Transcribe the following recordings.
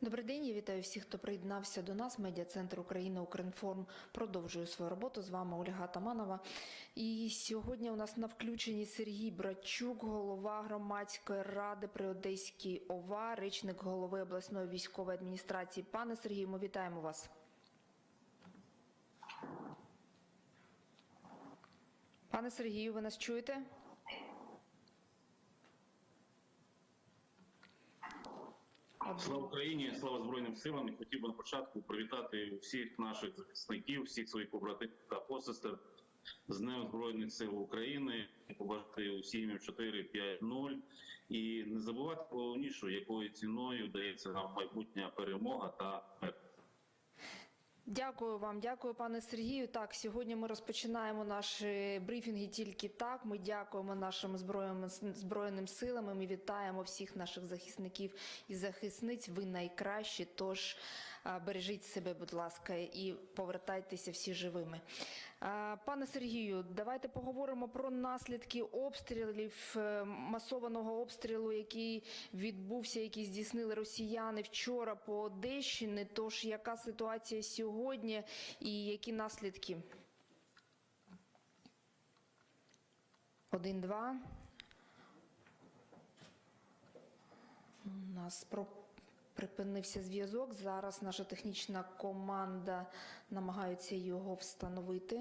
Добрий день, я вітаю всіх, хто приєднався до нас. Медіа-центр України Укрінформ продовжує свою роботу. З вами Ольга Таманова. І сьогодні у нас на включенні Сергій Брачук, голова громадської ради при Одеській ОВА, речник голови обласної військової адміністрації. Пане Сергію, ми вітаємо вас. Пане Сергію, ви нас чуєте? Слава Україні, слава Збройним силам. І хотів би на початку привітати всіх наших захисників, всіх своїх побратимів та посестер з Днем Збройних сил України. Побажати усім 4-5-0. І не забувати головніше, якою ціною дається нам майбутня перемога та. Дякую вам, дякую, пане Сергію. Так, сьогодні ми розпочинаємо наші брифінги тільки так. Ми дякуємо нашим збройним, збройним силам. Ми вітаємо всіх наших захисників і захисниць. Ви найкращі. Тож бережіть себе, будь ласка, і повертайтеся всі живими. Пане Сергію, давайте поговоримо про наслідки обстрілів е, масованого обстрілу, який відбувся, який здійснили росіяни вчора по Одещині. Тож яка ситуація сьогодні і які наслідки? Один-два. У нас про... припинився зв'язок. Зараз наша технічна команда намагається його встановити.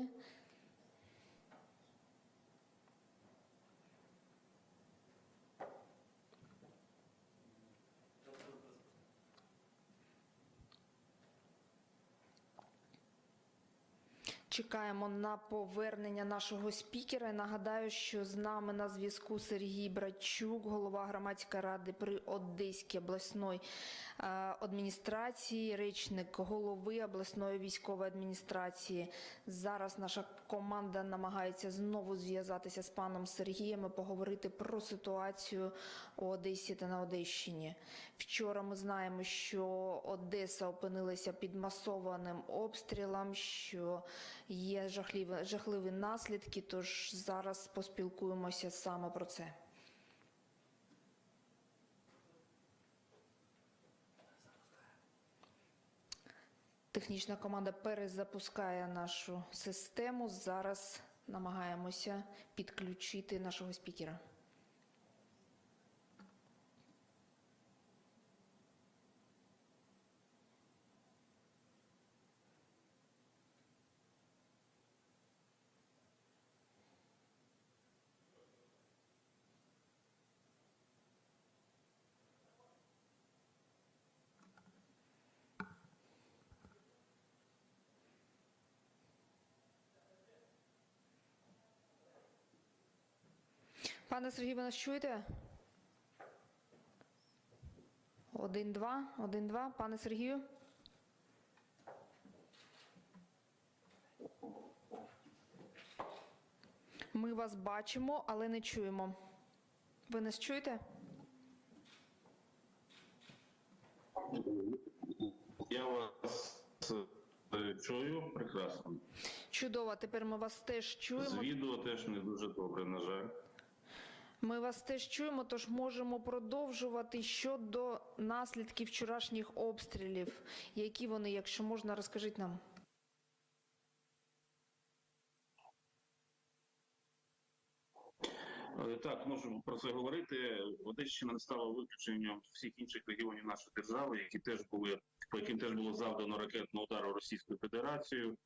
Чекаємо на повернення нашого спікера. Нагадаю, що з нами на зв'язку Сергій Брачук, голова громадської ради при Одеській обласної е, адміністрації, речник голови обласної військової адміністрації. Зараз наша команда намагається знову зв'язатися з паном Сергієм і поговорити про ситуацію у Одесі та на Одещині. Вчора ми знаємо, що Одеса опинилася під масованим обстрілом. що Є жахливі, жахливі наслідки, тож зараз поспілкуємося саме про це. Технічна команда перезапускає нашу систему. Зараз намагаємося підключити нашого спікера. Пане Сергій, ви нас чуєте? Один, два, один, два. Пане Сергію. Ми вас бачимо, але не чуємо. Ви нас чуєте? Я вас е, чую прекрасно. Чудово, тепер ми вас теж З чуємо. відео теж не дуже добре, на жаль. Ми вас теж чуємо, тож можемо продовжувати щодо наслідків вчорашніх обстрілів. Які вони, якщо можна, розкажіть нам. Так, можемо про це говорити. Одещина не стала виключенням всіх інших регіонів нашої держави, які теж були по яким теж було завдано ракетного удару Російською Федерацією. Е,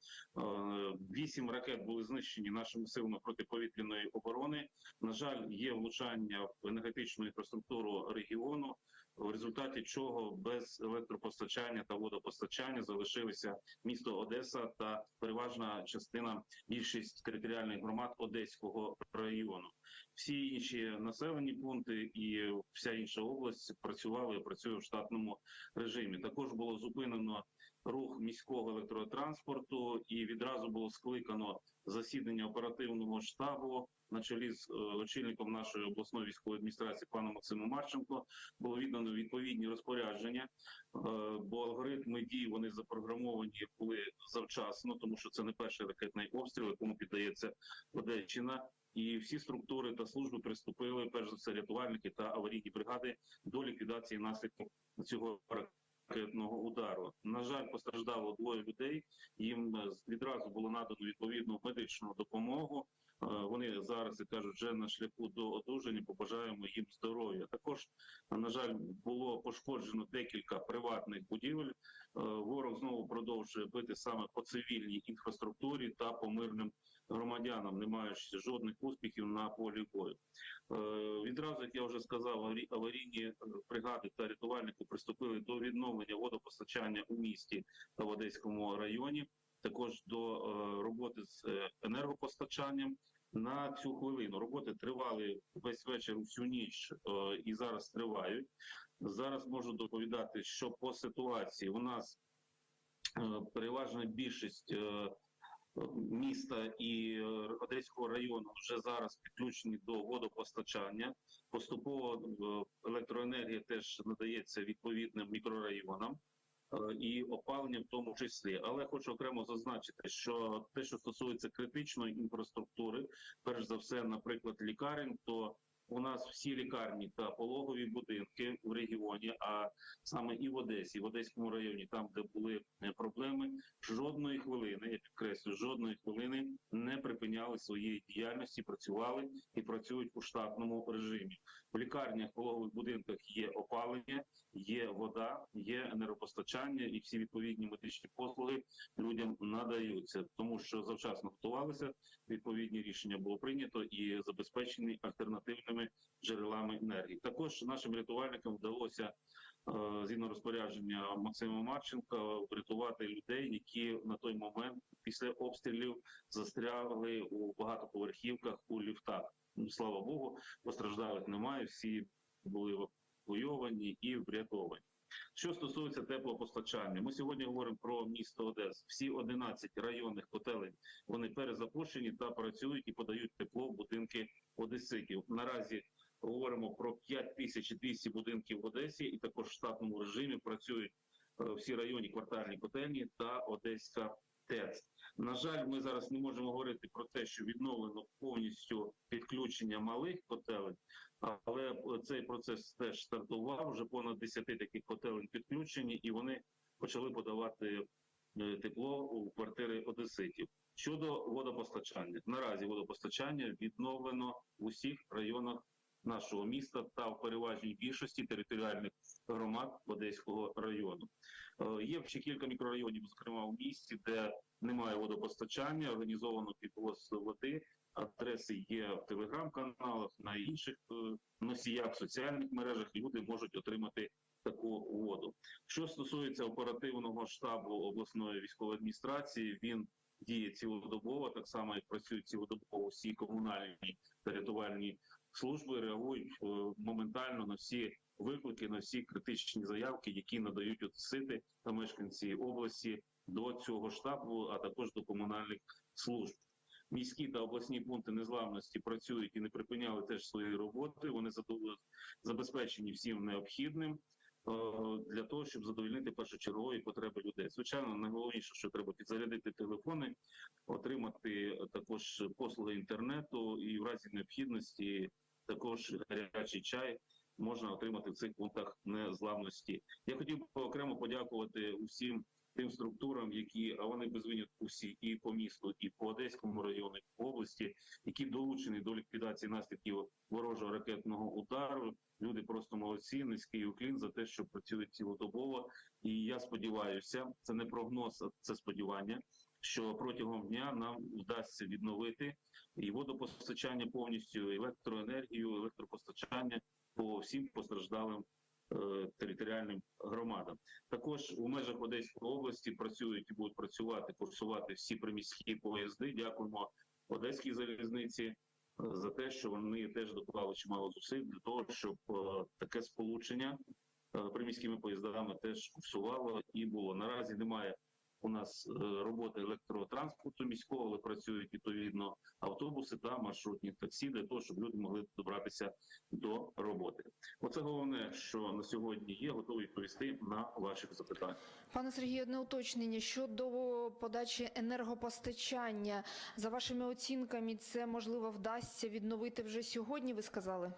Вісім ракет були знищені нашими силами протиповітряної оборони. На жаль, є влучання в енергетичну інфраструктуру регіону. В результаті чого без електропостачання та водопостачання залишилися місто Одеса та переважна частина більшість територіальних громад Одеського району. Всі інші населені пункти і вся інша область працювали і працює в штатному режимі. Також було зупинено рух міського електротранспорту, і відразу було скликано засідання оперативного штабу на чолі з е, очільником нашої обласної військової адміністрації паном Максимом Марченко. Було віддано відповідні розпорядження, е, бо алгоритми дій вони запрограмовані були завчасно, тому що це не перший ракетний обстріл, якому піддається Одещина. І всі структури та служби приступили перш за все рятувальники та аварійні бригади до ліквідації наслідків цього ракетного удару. На жаль, постраждало двоє людей. Їм е, відразу було надано відповідну медичну допомогу. Е, Вони зараз як кажуть, вже на шляху до одужання. Побажаємо їм здоров'я. Також на жаль, було пошкоджено декілька приватних будівель. Е, Ворог знову продовжує бити саме по цивільній інфраструктурі та по мирним громадянам, не маючи жодних успіхів на полі бою. Е, Відразу, як я вже сказав, аварійні е, бригади та рятувальники приступили до відновлення водопостачання у місті та в Одеському районі, також до е, роботи з енергопостачанням. На цю хвилину роботи тривали весь вечір, всю ніч і зараз тривають. Зараз можу доповідати, що по ситуації у нас переважна більшість міста і е, Одеського району вже зараз підключені до водопостачання. Поступово е, електроенергія теж надається відповідним мікрорайонам. е, І опалення в тому числі, але хочу окремо зазначити, що те, що стосується критичної інфраструктури, перш за все, наприклад, лікарень, то у нас всі лікарні та пологові будинки в регіоні, а саме і в Одесі, в Одеському районі, там де були е, проблеми, жодної хвилини, я підкреслю, жодної хвилини не припиняли своєї діяльності, працювали і працюють у штатному режимі. В лікарнях, пологових будинках є опалення, є вода, є енергопостачання і всі відповідні медичні послуги людям надаються, тому що завчасно готувалися. Відповідні рішення було прийнято і забезпечені альтернативними джерелами енергії. Також нашим рятувальникам вдалося е, згідно розпорядження Максима Марченка врятувати людей, які на той момент після обстрілів застрягли у багатоповерхівках у ліфтах. Ну, слава Богу, постраждалих немає. Всі були евакуйовані і врятовані. Що стосується теплопостачання, ми сьогодні говоримо про місто Одес. Всі 11 районних котелень вони перезапущені та працюють і подають тепло в будинки одеситів. Наразі говоримо про 5200 будинків в Одесі, і також в штатному режимі працюють е, всі районні квартальні котельні та Одеська ТЕЦ. На жаль, ми зараз не можемо говорити про те, що відновлено повністю підключення малих котелень, але цей процес теж стартував. Вже понад 10 таких котелень підключені, і вони почали подавати е, тепло у квартири одеситів. Щодо водопостачання, наразі водопостачання відновлено в усіх районах нашого міста та в переважній більшості територіальних громад Одеського району. Е, Є ще кілька мікрорайонів, зокрема в місті, де немає водопостачання, організовано підвоз води. Адреси є в телеграм-каналах, на інших е, носіях, в соціальних мережах. Люди можуть отримати таку воду. Що стосується оперативного штабу обласної військової адміністрації, він діє цілодобово, так само як працюють цілодобово всі комунальні та рятувальні служби, реагують е, моментально на всі виклики, на всі критичні заявки, які надають сити та мешканці області до цього штабу, а також до комунальних служб. Міські та обласні пункти незламності працюють і не припиняли теж свої роботи. Вони забезпечені всім необхідним для того, щоб задовільнити першочергові потреби людей. Звичайно, найголовніше, що треба підзарядити телефони, отримати також послуги інтернету і в разі необхідності також гарячий чай можна отримати в цих пунктах незламності. Я хотів би окремо подякувати усім тим структурам, які а вони без винятку всі і по місту, і по Одеському району, і по області, які долучені до ліквідації наслідків ворожого ракетного удару. Люди просто молодці, низький уклін за те, що працюють цілодобово. І я сподіваюся, це не прогноз, а це сподівання. Що протягом дня нам вдасться відновити і водопостачання повністю, електроенергію, електропостачання по всім постраждалим е, територіальним громадам. Також у межах Одеської області працюють і будуть працювати, курсувати всі приміські поїзди. Дякуємо Одеській залізниці е, за те, що вони теж доклали чимало зусиль для того, щоб е, таке сполучення е, приміськими поїздами теж курсувало і було. Наразі немає у нас е, роботи електротранспорту міського, але працюють відповідно автобуси та маршрутні таксі для того, щоб люди могли добратися до роботи. Оце головне, що на сьогодні є, готовий відповісти на ваші запитання. Пане Сергію, одне уточнення щодо подачі енергопостачання. За вашими оцінками, це можливо вдасться відновити вже сьогодні. Ви сказали?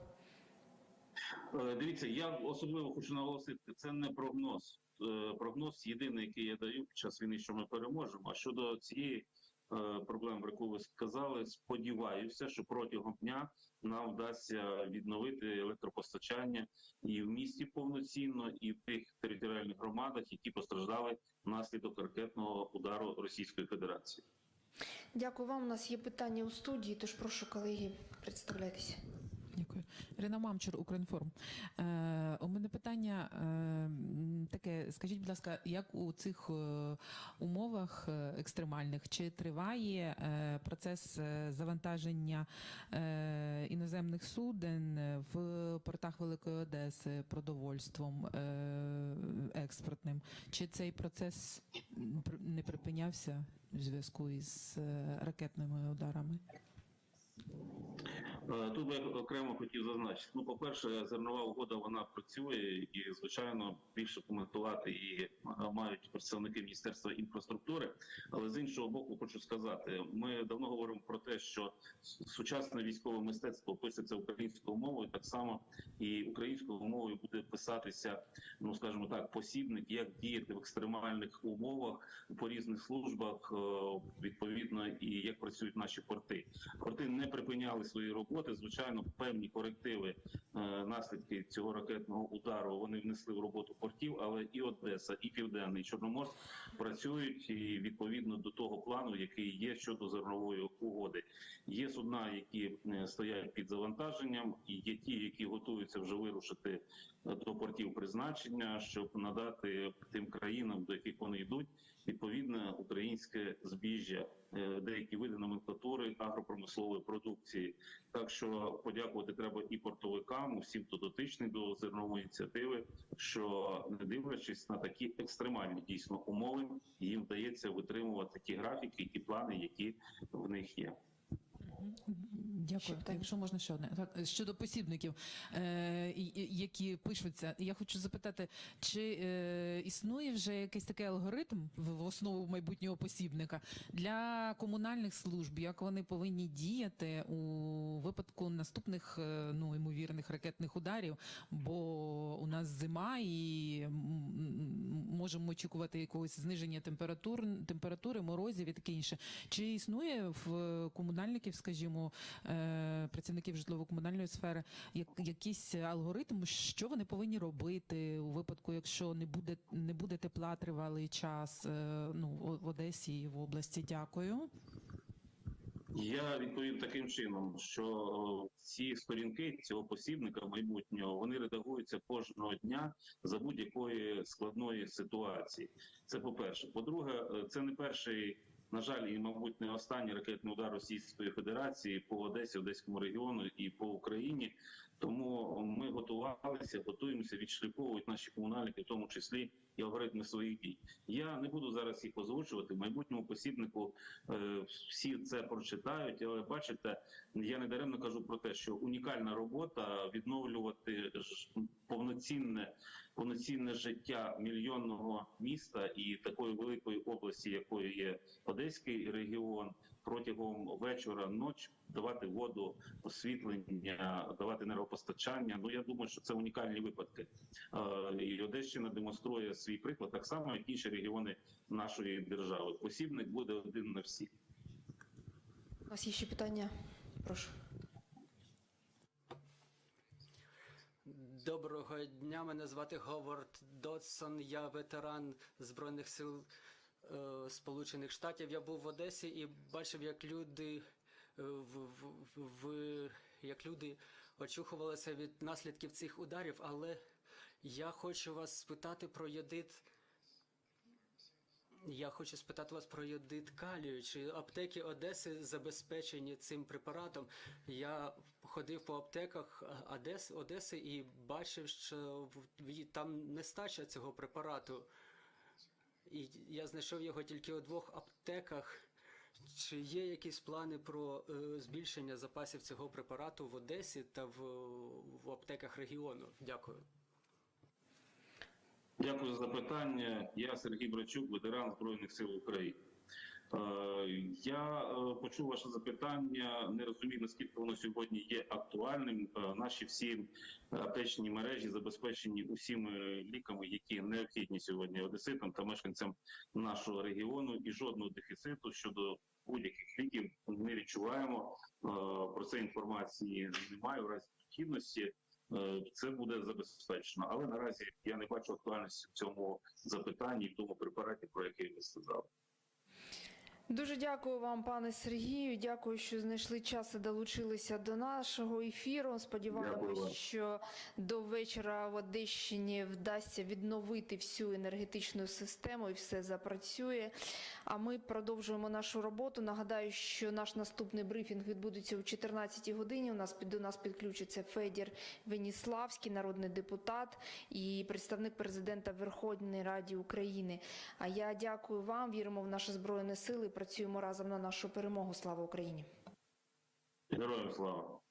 Е, Дивіться, я особливо хочу наголосити, це не прогноз. Е, прогноз єдиний, який я даю під час війни, що ми переможемо. А щодо цієї е, проблеми, про яку ви сказали, сподіваюся, що протягом дня нам вдасться відновити електропостачання і в місті повноцінно, і в тих територіальних громадах, які постраждали внаслідок ракетного удару Російської Федерації. Дякую вам. У нас є питання у студії, тож прошу колеги, представляйтеся. Дякую. Ірина Мамчур, Укрінформ. Е, у мене питання е, таке: скажіть, будь ласка, як у цих е, умовах е, екстремальних чи триває е, процес завантаження іноземних суден в портах Великої Одеси продовольством експортним? Чи цей процес не припинявся в зв'язку із ракетними ударами? Тут би окремо хотів зазначити. Ну, по-перше, зернова угода вона працює і, звичайно, більше коментувати її е, мають представники Міністерства інфраструктури. Але з іншого боку, хочу сказати, ми давно говоримо про те, що сучасне військове мистецтво пишеться українською мовою, так само і українською мовою буде писатися, ну скажімо так, посібник, як діяти в екстремальних умовах по різних службах, е, відповідно, і як працюють наші порти. Порти не припиняли свої роботи. Звичайно, певні корективи е, наслідки цього ракетного удару вони внесли в роботу портів, але і Одеса, і Південний Чорноморськ працюють відповідно до того плану, який є щодо зернової угоди. Є судна, які е, стоять під завантаженням, і є ті, які готуються вже вирушити до портів призначення, щоб надати тим країнам, до яких вони йдуть, відповідне українське збіжжя, е, деякі види номенклатури агропромислової продукції. Так що подякувати треба і портовикам, усім, хто дотичний до зернової ініціативи, що не дивлячись на такі екстремальні дійсно умови, їм вдається витримувати ті графіки, ті плани, які в них є. Дякую. Питання? Якщо можна ще одне так щодо посібників, е, які пишуться, я хочу запитати, чи е, існує вже якийсь такий алгоритм в, основу майбутнього посібника для комунальних служб, як вони повинні діяти у випадку наступних е, ну ймовірних ракетних ударів? Бо у нас зима і можемо очікувати якогось зниження температур, температури, морозів і таке інше. Чи існує в комунальників, скажімо, е, працівників житлово-комунальної сфери як, якийсь алгоритм, що вони повинні робити у випадку, якщо не буде не буде тепла тривалий час е, ну, в- Одесі і в області? Дякую. Я відповім таким чином, що ці сторінки цього посібника майбутнього вони редагуються кожного дня за будь-якої складної ситуації. Це по-перше. По-друге, е, це не перший, на жаль, і мабуть не останній ракетний удар Російської Федерації по Одесі, Одеському регіону і по Україні. Тому ми готувалися, готуємося, відшліфовують наші комунальники, в тому числі і алгоритми своїх дій. Я не буду зараз їх озвучувати. В майбутньому посібнику е, всі це прочитають. Але бачите, я не даремно кажу про те, що унікальна робота відновлювати повноцінне повноцінне життя мільйонного міста і такої великої області, якою є Одеський регіон, протягом вечора, ночі давати воду, освітлення, давати енергопостачання. Ну я думаю, що це унікальні випадки. Е, І Одещина демонструє свій приклад так само, як інші регіони нашої держави. Посібник буде один на всіх. У нас є ще питання. Прошу. Доброго дня, мене звати Говард Додсон. Я ветеран Збройних сил е, Сполучених Штатів. Я був в Одесі і бачив, як люди е, в, в, в, як люди очухувалися від наслідків цих ударів. Але я хочу вас спитати про єдит. Я хочу спитати вас про йодит калію. Чи аптеки Одеси забезпечені цим препаратом? Я ходив по аптеках Одес, Одеси і бачив, що там нестача цього препарату. І я знайшов його тільки у двох аптеках. Чи є якісь плани про е, збільшення запасів цього препарату в Одесі та в, в аптеках регіону? Дякую. Дякую за запитання. Я Сергій Брачук, ветеран Збройних сил України. Е, Я е, почув ваше запитання. Не розумію, наскільки воно сьогодні є актуальним. Е, Наші всі аптечні мережі забезпечені усіми ліками, які необхідні сьогодні одеситам та мешканцям нашого регіону, і жодного дефіциту щодо будь-яких ліків не відчуваємо. Про це інформації немає в разі необхідності. Це буде забезпечено, але наразі я не бачу актуальності в цьому запитанні, в тому препараті, про який ви сказали. Дуже дякую вам, пане Сергію. Дякую, що знайшли час і долучилися до нашого ефіру. Дякую Сподіваємось, що до вечора в Одещині вдасться відновити всю енергетичну систему і все запрацює. А ми продовжуємо нашу роботу. Нагадаю, що наш наступний брифінг відбудеться о 14-й годині. У нас до нас підключиться Федір Веніславський, народний депутат і представник президента Верховної Ради України. А я дякую вам. Віримо в наші збройні сили. Працюємо разом на нашу перемогу. Слава Україні! Героям слава!